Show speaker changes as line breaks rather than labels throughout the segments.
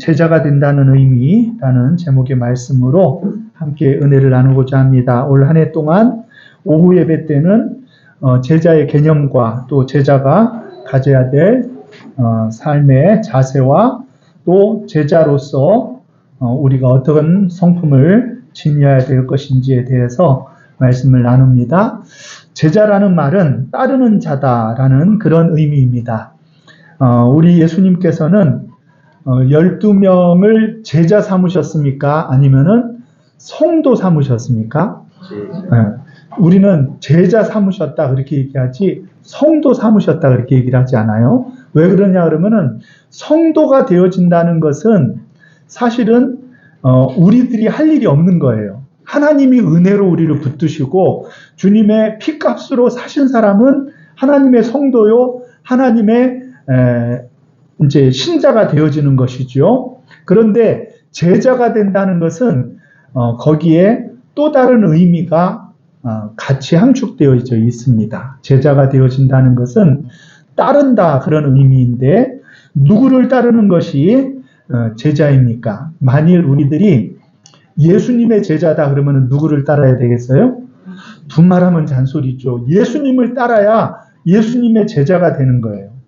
제자가 된다는 의미라는 제목의 말씀으로 함께 은혜를 나누고자 합니다. 올 한 해 동안 오후 예배 때는 어, 제자의 개념과 또 제자가 가져야 될 어, 삶의 자세와 또 제자로서 어, 우리가 어떤 성품을 지녀야 될 것인지에 대해서 말씀을 나눕니다. 제자라는 말은 따르는 자다라는 그런 의미입니다. 어, 우리 예수님께서는 어, 12명을 제자 삼으셨습니까? 아니면은 성도 삼으셨습니까? 예. 우리는 제자 삼으셨다 그렇게 얘기하지 성도 삼으셨다 그렇게 얘기를 하지 않아요. 왜 그러냐 그러면은 성도가 되어진다는 것은 사실은 어, 우리들이 할 일이 없는 거예요. 하나님이 은혜로 우리를 붙드시고 주님의 피값으로 사신 사람은 하나님의 성도요, 하나님의 에, 이제 신자가 되어지는 것이죠. 그런데 제자가 된다는 것은 어, 거기에 또 다른 의미가 어, 같이 함축되어 있습니다. 제자가 되어진다는 것은 따른다 그런 의미인데 누구를 따르는 것이 어, 제자입니까? 만일 우리들이 예수님의 제자다 그러면 누구를 따라야 되겠어요? 분말하면 잔소리죠. 예수님을 따라야 예수님의 제자가 되는 거예요.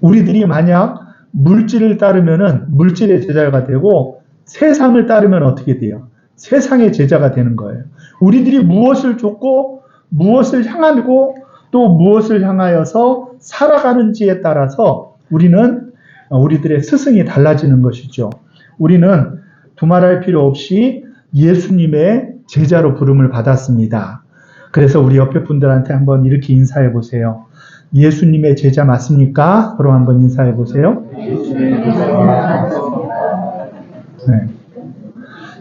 우리들이 만약 물질을 따르면은 물질의 제자가 되고 세상을 따르면 어떻게 돼요? 세상의 제자가 되는 거예요. 우리들이 무엇을 쫓고 무엇을 향하고 또 무엇을 향하여서 살아가는지에 따라서 우리는 우리들의 스승이 달라지는 것이죠. 우리는 두말할 필요 없이 예수님의 제자로 부름을 받았습니다. 그래서 우리 옆에 분들한테 한번 이렇게 인사해 보세요. 예수님의 제자 맞습니까? 그럼 한번 인사해 보세요. 네.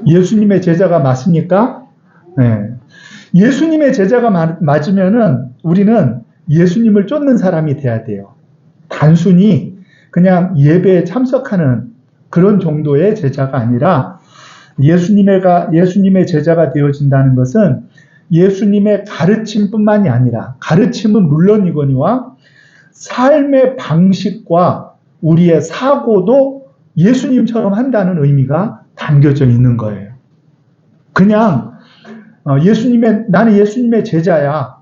예수님의 제자가 맞습니까? 네. 예수님의 제자가 맞으면은 우리는 예수님을 쫓는 사람이 돼야 돼요. 단순히 그냥 예배에 참석하는 그런 정도의 제자가 아니라 예수님의가 예수님의 제자가 되어진다는 것은 예수님의 가르침뿐만이 아니라 가르침은 물론이거니와 삶의 방식과 우리의 사고도 예수님처럼 한다는 의미가 담겨져 있는 거예요. 그냥 예수님의 나는 예수님의 제자야.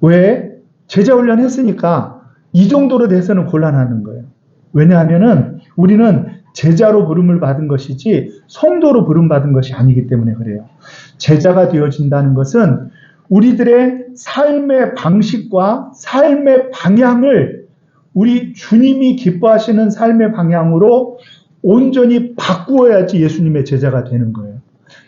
왜 제자 훈련 했으니까 이 정도로 돼서는 곤란하는 거예요. 왜냐하면은 우리는 제자로 부름을 받은 것이지 성도로 부름 받은 것이 아니기 때문에 그래요. 제자가 되어진다는 것은 우리들의 삶의 방식과 삶의 방향을 우리 주님이 기뻐하시는 삶의 방향으로 온전히 바꾸어야지 예수님의 제자가 되는 거예요.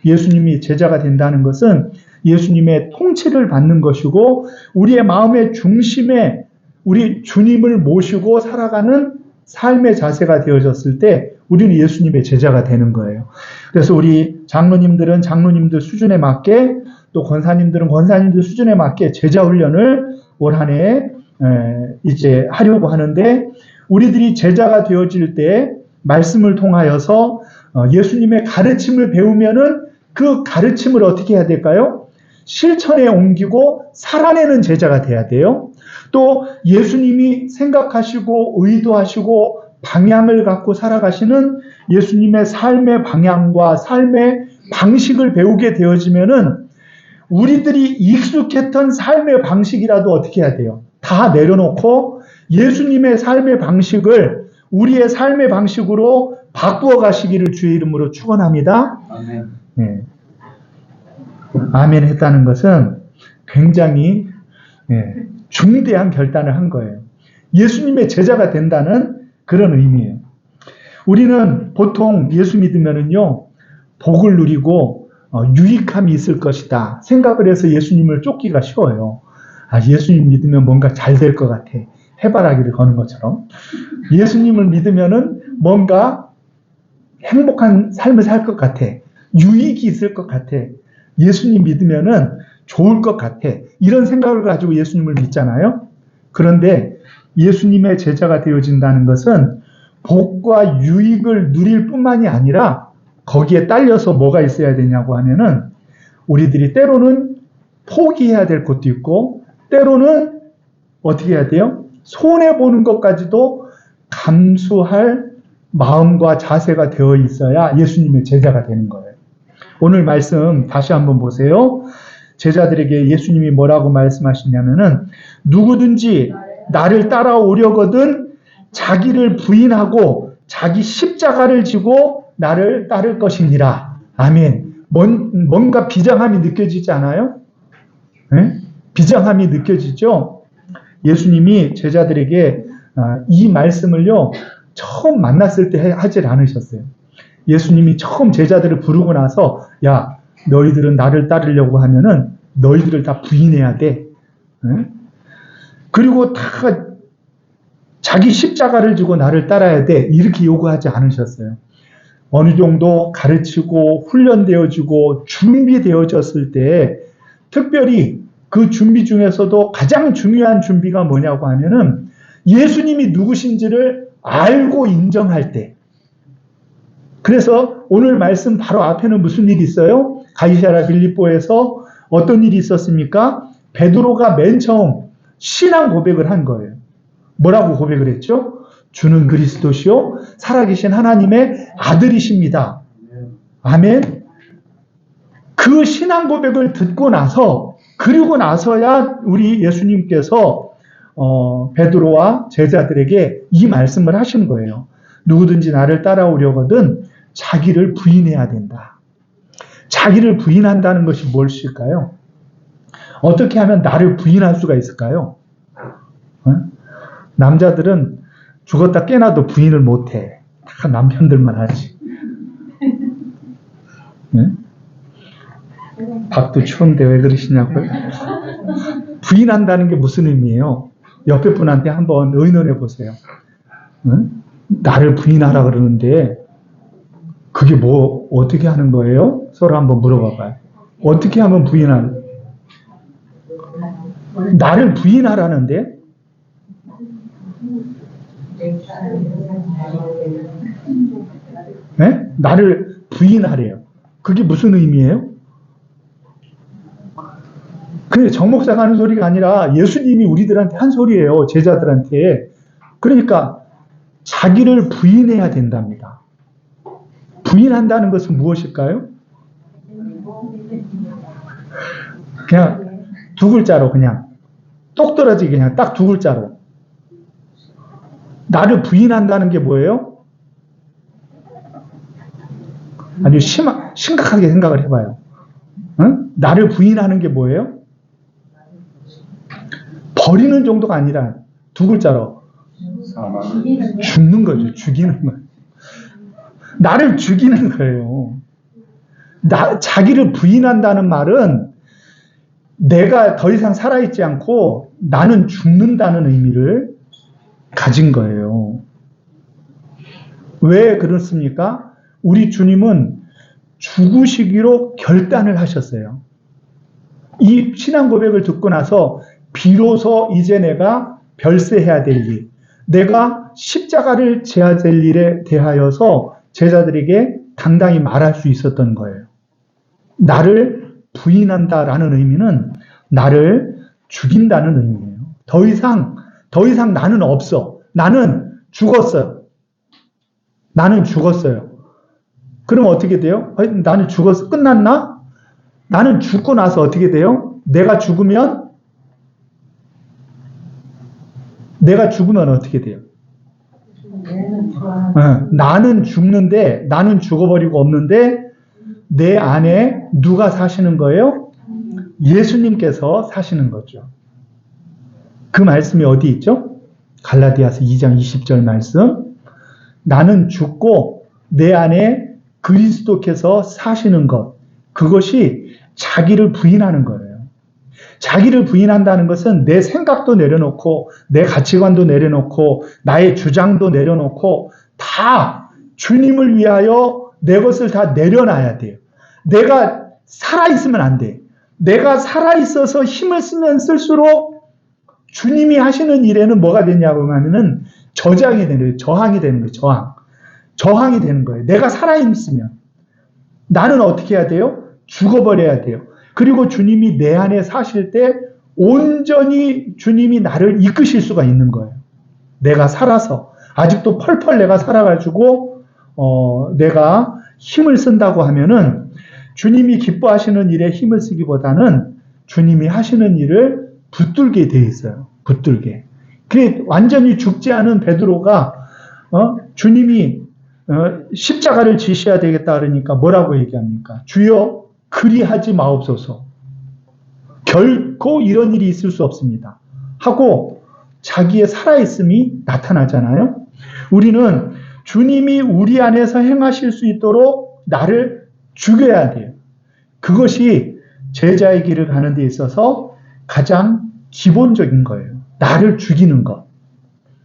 예수님이 제자가 된다는 것은 예수님의 통치를 받는 것이고 우리의 마음의 중심에 우리 주님을 모시고 살아가는 삶의 자세가 되어졌을 때 우리는 예수님의 제자가 되는 거예요. 그래서 우리 장로님들은 장로님들 수준에 맞게 또 권사님들은 권사님들 수준에 맞게 제자 훈련을 올 한 해 이제 하려고 하는데 우리들이 제자가 되어질 때 말씀을 통하여서 어, 예수님의 가르침을 배우면은 그 가르침을 어떻게 해야 될까요? 실천에 옮기고 살아내는 제자가 돼야 돼요. 또 예수님이 생각하시고 의도하시고 방향을 갖고 살아가시는 예수님의 삶의 방향과 삶의 방식을 배우게 되어지면은 우리들이 익숙했던 삶의 방식이라도 어떻게 해야 돼요? 다 내려놓고 예수님의 삶의 방식을 우리의 삶의 방식으로 바꾸어 가시기를 주의 이름으로 축원합니다. 아멘. 네. 아멘 했다는 것은 굉장히 네, 중대한 결단을 한 거예요. 예수님의 제자가 된다는 그런 의미예요. 우리는 보통 예수 믿으면은요, 복을 누리고 어, 유익함이 있을 것이다 생각을 해서 예수님을 쫓기가 쉬워요. 아, 예수님 믿으면 뭔가 잘 될 것 같아. 해바라기를 거는 것처럼. 예수님을 믿으면은 뭔가 행복한 삶을 살 것 같아. 유익이 있을 것 같아. 예수님 믿으면은 좋을 것 같아. 이런 생각을 가지고 예수님을 믿잖아요. 그런데 예수님의 제자가 되어진다는 것은 복과 유익을 누릴 뿐만이 아니라 거기에 딸려서 뭐가 있어야 되냐고 하면은 우리들이 때로는 포기해야 될 것도 있고 때로는 어떻게 해야 돼요? 손해 보는 것까지도 감수할 마음과 자세가 되어 있어야 예수님의 제자가 되는 거예요. 오늘 말씀 다시 한번 보세요. 제자들에게 예수님이 뭐라고 말씀하시냐면은 누구든지 나를 따라오려거든 자기를 부인하고 자기 십자가를 지고 나를 따를 것이니라. 아멘. 뭔, 뭔가 비장함이 느껴지지 않아요? 예? 비장함이 느껴지죠? 예수님이 제자들에게 아, 이 말씀을요, 처음 만났을 때 하질 않으셨어요. 예수님이 처음 제자들을 부르고 나서, 야, 너희들은 나를 따르려고 하면은 너희들을 다 부인해야 돼. 예? 그리고 다 자기 십자가를 지고 나를 따라야 돼. 이렇게 요구하지 않으셨어요. 어느 정도 가르치고 훈련되어지고 준비되어졌을 때 특별히 그 준비 중에서도 가장 중요한 준비가 뭐냐고 하면은 예수님이 누구신지를 알고 인정할 때. 그래서 오늘 말씀 바로 앞에는 무슨 일이 있어요? 가이사라 빌립보에서 어떤 일이 있었습니까? 베드로가 맨 처음 신앙 고백을 한 거예요. 뭐라고 고백을 했죠? 주는 그리스도시요 살아계신 하나님의 아들이십니다. 아멘. 그 신앙 고백을 듣고 나서 그리고 나서야 우리 예수님께서 어, 베드로와 제자들에게 이 말씀을 하시는 거예요. 누구든지 나를 따라오려거든 자기를 부인해야 된다. 자기를 부인한다는 것이 무엇일까요? 어떻게 하면 나를 부인할 수가 있을까요? 어? 남자들은 죽었다 깨나도 부인을 못해. 다 남편들만 하지. 네? 밥도 추운데 왜 그러시냐고요? 부인한다는 게 무슨 의미예요? 옆에 분한테 한번 의논해 보세요. 응? 나를 부인하라 그러는데 그게 뭐 어떻게 하는 거예요? 서로 한번 물어봐봐요. 어떻게 하면 부인할? 나를 부인하라는데 네? 나를 부인하래요. 그게 무슨 의미예요? 그게 정 목사가 하는 소리가 아니라 예수님이 우리들한테 한 소리예요. 제자들한테. 그러니까 자기를 부인해야 된답니다. 부인한다는 것은 무엇일까요? 그냥 두 글자로 그냥 똑 떨어지게 그냥 딱 두 글자로 나를 부인한다는 게 뭐예요? 아주 심하, 심각하게 생각을 해봐요. 응? 나를 부인하는 게 뭐예요? 버리는 정도가 아니라 두 글자로 죽는 거죠. 죽이는 거예요. 나를 죽이는 거예요. 나, 자기를 부인한다는 말은 내가 더 이상 살아있지 않고 나는 죽는다는 의미를 가진 거예요. 왜 그렇습니까? 우리 주님은 죽으시기로 결단을 하셨어요. 이 신앙 고백을 듣고 나서 비로소 이제 내가 별세해야 될 일, 내가 십자가를 져야 될 일에 대하여서 제자들에게 당당히 말할 수 있었던 거예요. 나를 부인한다라는 의미는 나를 죽인다는 의미예요. 더 이상, 더 이상 나는 없어. 나는 죽었어요. 나는 죽었어요. 그럼 어떻게 돼요? 나는 죽었어. 끝났나? 나는 죽고 나서 어떻게 돼요? 내가 죽으면 내가 죽으면 어떻게 돼요? 어, 나는 죽는데 나는 죽어버리고 없는데 내 안에 누가 사시는 거예요? 예수님께서 사시는 거죠. 그 말씀이 어디 있죠? 갈라디아서 2장 20절 말씀. 나는 죽고 내 안에 그리스도께서 사시는 것. 그것이 자기를 부인하는 거예요. 자기를 부인한다는 것은 내 생각도 내려놓고 내 가치관도 내려놓고 나의 주장도 내려놓고 다 주님을 위하여 내 것을 다 내려놔야 돼요. 내가 살아있으면 안 돼. 내가 살아있어서 힘을 쓰면 쓸수록 주님이 하시는 일에는 뭐가 되냐고 하면은 저장이 되는 거예요. 저항이 되는 거예요. 저항. 저항이 되는 거예요. 내가 살아있으면. 나는 어떻게 해야 돼요? 죽어버려야 돼요. 그리고 주님이 내 안에 사실 때 온전히 주님이 나를 이끄실 수가 있는 거예요. 내가 살아서. 아직도 펄펄 내가 살아가지고, 어, 내가 힘을 쓴다고 하면은 주님이 기뻐하시는 일에 힘을 쓰기보다는 주님이 하시는 일을 붙들게 돼 있어요. 붙들게. 그게 완전히 죽지 않은 베드로가 어? 주님이 어, 십자가를 지셔야 되겠다 그러니까 뭐라고 얘기합니까? 주여 그리하지 마옵소서. 결코 이런 일이 있을 수 없습니다. 하고 자기의 살아있음이 나타나잖아요. 우리는 주님이 우리 안에서 행하실 수 있도록 나를 죽여야 돼요. 그것이 제자의 길을 가는 데 있어서 가장 기본적인 거예요. 나를 죽이는 것.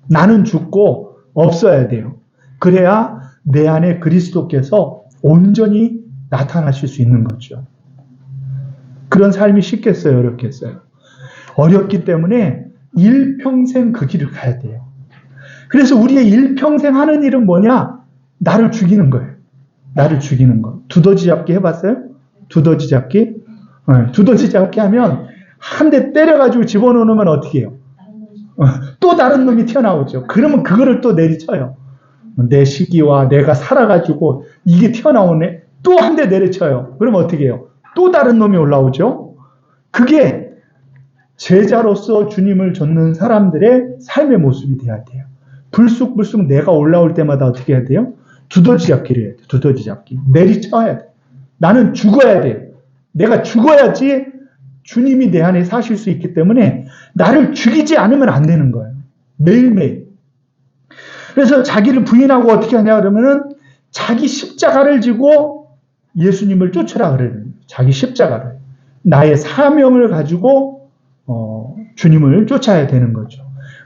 나는 죽고 없어야 돼요. 그래야 내 안에 그리스도께서 온전히 나타나실 수 있는 거죠. 그런 삶이 쉽겠어요? 어렵겠어요? 어렵기 때문에 일평생 그 길을 가야 돼요. 그래서 우리의 일평생 하는 일은 뭐냐? 나를 죽이는 거예요. 나를 죽이는 거. 두더지 잡기 해봤어요? 두더지 잡기? 네, 두더지 잡기 하면 한 대 때려가지고 집어넣으면 어떻게 해요? 어, 또 다른 놈이 튀어나오죠. 그러면 그거를 또 내리쳐요. 내 시기와 내가 살아가지고 이게 튀어나오네. 또 한 대 내리쳐요. 그러면 어떻게 해요? 또 다른 놈이 올라오죠. 그게 제자로서 주님을 좇는 사람들의 삶의 모습이 돼야 돼요. 불쑥불쑥 내가 올라올 때마다 어떻게 해야 돼요? 두더지 잡기를 해야 돼. 두더지 잡기. 내리쳐야 돼. 나는 죽어야 돼. 내가 죽어야지 주님이 내 안에 사실 수 있기 때문에 나를 죽이지 않으면 안 되는 거예요. 매일매일. 그래서 자기를 부인하고 어떻게 하냐 그러면은 자기 십자가를 지고 예수님을 쫓으라 그래요. 자기 십자가를. 나의 사명을 가지고 어, 주님을 쫓아야 되는 거죠.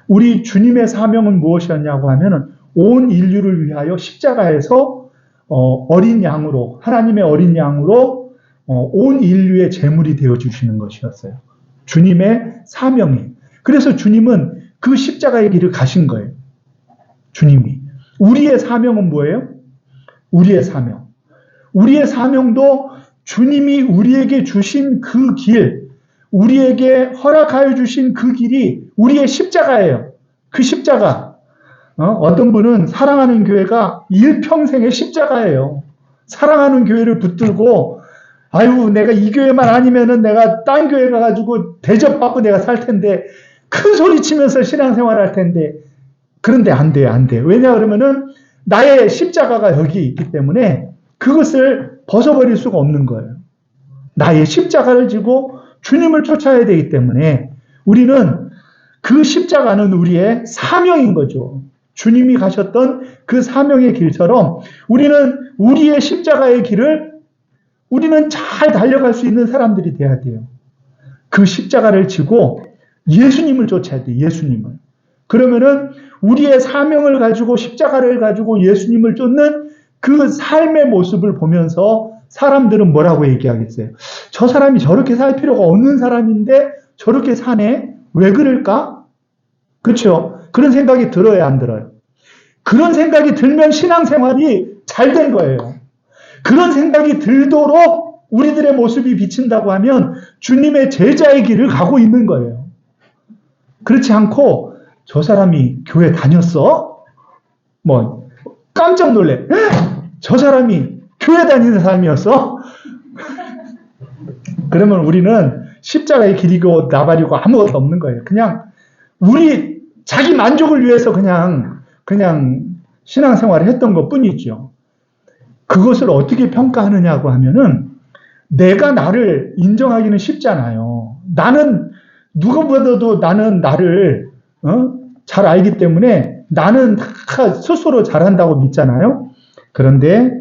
우리 주님의 사명은 무엇이었냐고 하면은 온 인류를 위하여 십자가에서 어, 린 양으로 하나님의 어린 양으로 어, 온 인류의 제물이 되어 주시는 것이었어요. 주님의 사명이. 그래서 주님은 그 십자가의 길을 가신 거예요. 주님이. 우리의 사명은 뭐예요? 우리의 사명. 우리의 사명도 주님이 우리에게 주신 그 길, 우리에게 허락하여 주신 그 길이 우리의 십자가예요. 그 십자가. 어? 떤 분은 사랑하는 교회가 일평생의 십자가예요. 사랑하는 교회를 붙들고 아유 내가 이 교회만 아니면은 내가 딴 교회 가가지고 대접받고 내가 살 텐데 큰 소리 치면서 신앙생활 할 텐데 그런데 안 돼, 안 돼. 왜냐 그러면은 나의 십자가가 여기 있기 때문에 그것을 벗어버릴 수가 없는 거예요. 나의 십자가를 지고 주님을 쫓아야 되기 때문에 우리는 그 십자가는 우리의 사명인 거죠. 주님이 가셨던 그 사명의 길처럼 우리는 우리의 십자가의 길을 우리는 잘 달려갈 수 있는 사람들이 돼야 돼요. 그 십자가를 지고 예수님을 쫓아야 돼, 예수님을. 그러면은 우리의 사명을 가지고 십자가를 가지고 예수님을 쫓는 그 삶의 모습을 보면서 사람들은 뭐라고 얘기하겠어요? 저 사람이 저렇게 살 필요가 없는 사람인데 저렇게 사네? 왜 그럴까? 그렇죠? 그런 생각이 들어야 안 들어요. 그런 생각이 들면 신앙생활이 잘 된 거예요. 그런 생각이 들도록 우리들의 모습이 비친다고 하면 주님의 제자의 길을 가고 있는 거예요. 그렇지 않고 저 사람이 교회 다녔어? 뭐 깜짝 놀래. 저 사람이 교회 다니는 사람이었어? 그러면 우리는 십자가의 길이고 나발이고 아무것도 없는 거예요. 그냥 우리 자기 만족을 위해서 그냥 그냥 신앙생활을 했던 것 뿐이죠. 그것을 어떻게 평가하느냐고 하면은 내가 나를 인정하기는 쉽잖아요. 나는 누구보다도 나는 나를 어? 잘 알기 때문에 나는 다 스스로 잘한다고 믿잖아요. 그런데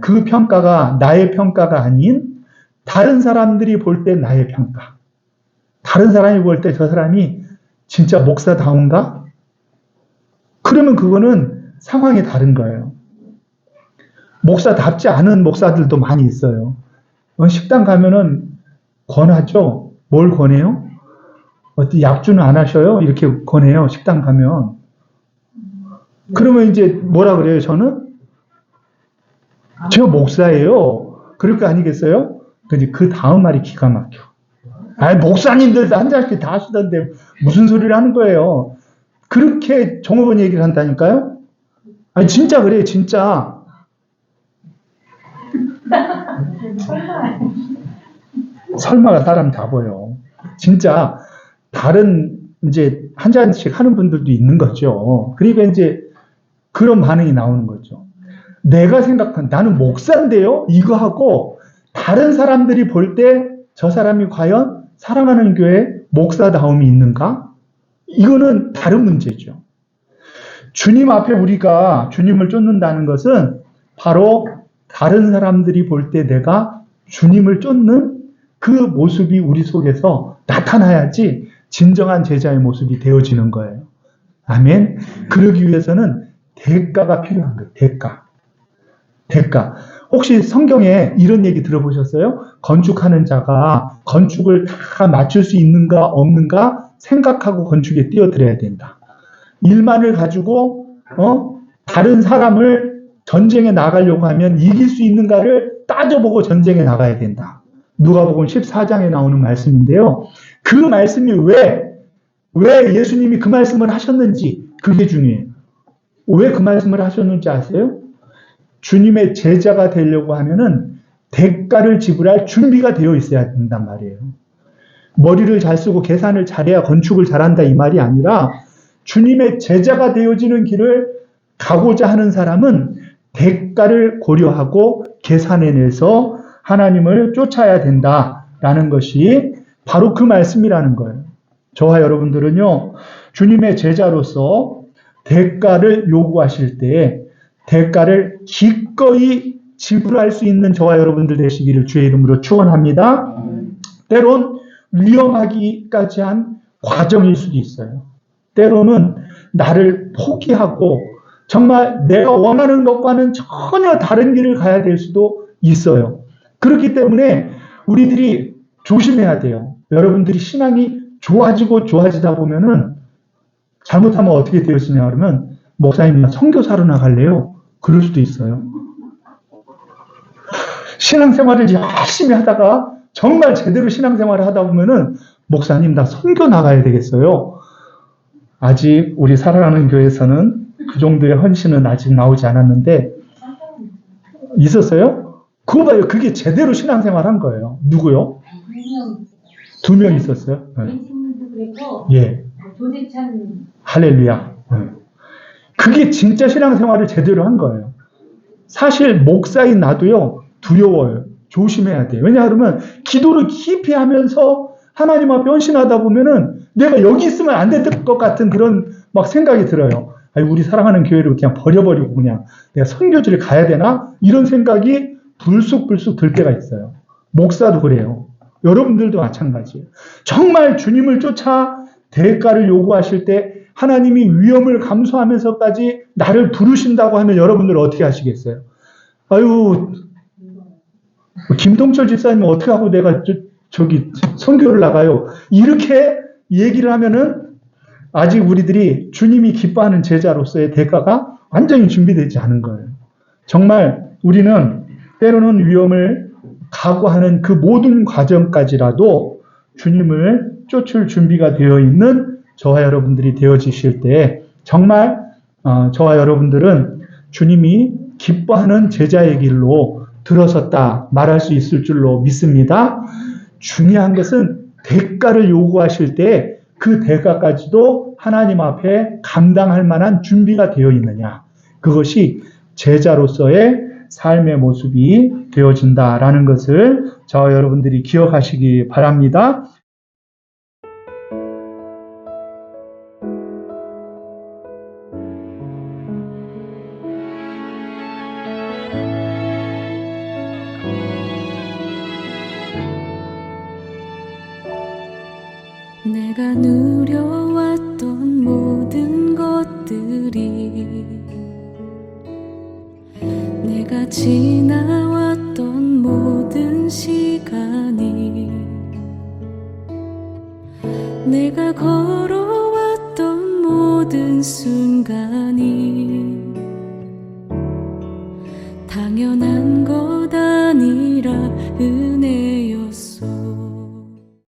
그 평가가 나의 평가가 아닌 다른 사람들이 볼 때 나의 평가. 다른 사람이 볼 때 저 사람이 진짜 목사다운가? 그러면 그거는 상황이 다른 거예요. 목사답지 않은 목사들도 많이 있어요. 어, 식당 가면은 권하죠. 뭘 권해요? 어디 약주는 안 하셔요? 이렇게 권해요. 식당 가면. 그러면 이제 뭐라 그래요? 저는 저 목사예요. 그럴 거 아니겠어요? 근데 그 다음 말이 기가 막혀. 아니 목사님들도 한 잔씩 다 하시던데 무슨 소리를 하는 거예요? 그렇게 종업원 얘기를 한다니까요? 아니 진짜 그래요, 진짜. 설마가 사람 다 보여. 진짜 다른 이제 한 잔씩 하는 분들도 있는 거죠. 그러니까 이제 그런 반응이 나오는 거죠. 내가 생각한 나는 목사인데요. 이거 하고 다른 사람들이 볼 때 저 사람이 과연 사랑하는 교회 목사다움이 있는가? 이거는 다른 문제죠. 주님 앞에 우리가 주님을 쫓는다는 것은 바로 다른 사람들이 볼 때 내가 주님을 쫓는 그 모습이 우리 속에서 나타나야지 진정한 제자의 모습이 되어지는 거예요. 아멘. 그러기 위해서는 대가가 필요한 거예요. 대가. 대가. 혹시 성경에 이런 얘기 들어보셨어요? 건축하는 자가 건축을 다 맞출 수 있는가 없는가 생각하고 건축에 뛰어들어야 된다. 일만을 가지고 어? 다른 사람을 전쟁에 나가려고 하면 이길 수 있는가를 따져보고 전쟁에 나가야 된다. 누가복음 14장에 나오는 말씀인데요. 그 말씀이 왜, 왜 예수님이 그 말씀을 하셨는지 그게 중요해요. 왜 그 말씀을 하셨는지 아세요? 주님의 제자가 되려고 하면은 대가를 지불할 준비가 되어 있어야 된단 말이에요. 머리를 잘 쓰고 계산을 잘해야 건축을 잘한다 이 말이 아니라 주님의 제자가 되어지는 길을 가고자 하는 사람은 대가를 고려하고 계산해내서 하나님을 쫓아야 된다라는 것이 바로 그 말씀이라는 거예요. 저와 여러분들은요, 주님의 제자로서 대가를 요구하실 때 대가를 기꺼이 지불할 수 있는 저와 여러분들 되시기를 주의 이름으로 축원합니다. 때론 위험하기까지 한 과정일 수도 있어요. 때로는 나를 포기하고 정말 내가 원하는 것과는 전혀 다른 길을 가야 될 수도 있어요. 그렇기 때문에 우리들이 조심해야 돼요. 여러분들이 신앙이 좋아지고 좋아지다 보면은 잘못하면 어떻게 되어지냐 그러면 목사님 나 선교사로 나갈래요? 그럴 수도 있어요. 신앙생활을 열심히 하다가 정말 제대로 신앙생활을 하다 보면은 목사님 나 선교 나가야 되겠어요. 아직 우리 사랑하는 교회에서는 그 정도의 헌신은 아직 나오지 않았는데 있었어요? 그거 봐요. 그게 제대로 신앙생활 한 거예요. 누구요? 두 명 있었어요. 네.
벤슨도 그랬고
예.
조대찬
할렐루야. 네. 그게 진짜 신앙생활을 제대로 한 거예요. 사실 목사인 나도요 두려워요. 조심해야 돼요. 왜냐 하면 기도를 깊이 하면서 하나님 앞에 헌신하다 보면은 내가 여기 있으면 안 될 것 같은 그런 막 생각이 들어요. 아니, 우리 사랑하는 교회를 그냥 버려버리고 그냥 내가 선교지를 가야 되나? 이런 생각이 불쑥불쑥 들 때가 있어요. 목사도 그래요. 여러분들도 마찬가지예요. 정말 주님을 쫓아 대가를 요구하실 때 하나님이 위험을 감수하면서까지 나를 부르신다고 하면 여러분들 어떻게 하시겠어요? 아유, 김동철 집사님은 어떻게 하고 내가 저, 저기 선교를 나가요? 이렇게 얘기를 하면은 아직 우리들이 주님이 기뻐하는 제자로서의 대가가 완전히 준비되지 않은 거예요. 정말 우리는 때로는 위험을 각오하는 그 모든 과정까지라도 주님을 쫓을 준비가 되어 있는 저와 여러분들이 되어지실 때 정말 어, 저와 여러분들은 주님이 기뻐하는 제자의 길로 들어섰다 말할 수 있을 줄로 믿습니다. 중요한 것은 대가를 요구하실 때 그 대가까지도 하나님 앞에 감당할 만한 준비가 되어 있느냐. 그것이 제자로서의 삶의 모습이 되어진다라는 것을 저와 여러분들이 기억하시기 바랍니다.
내가 누 모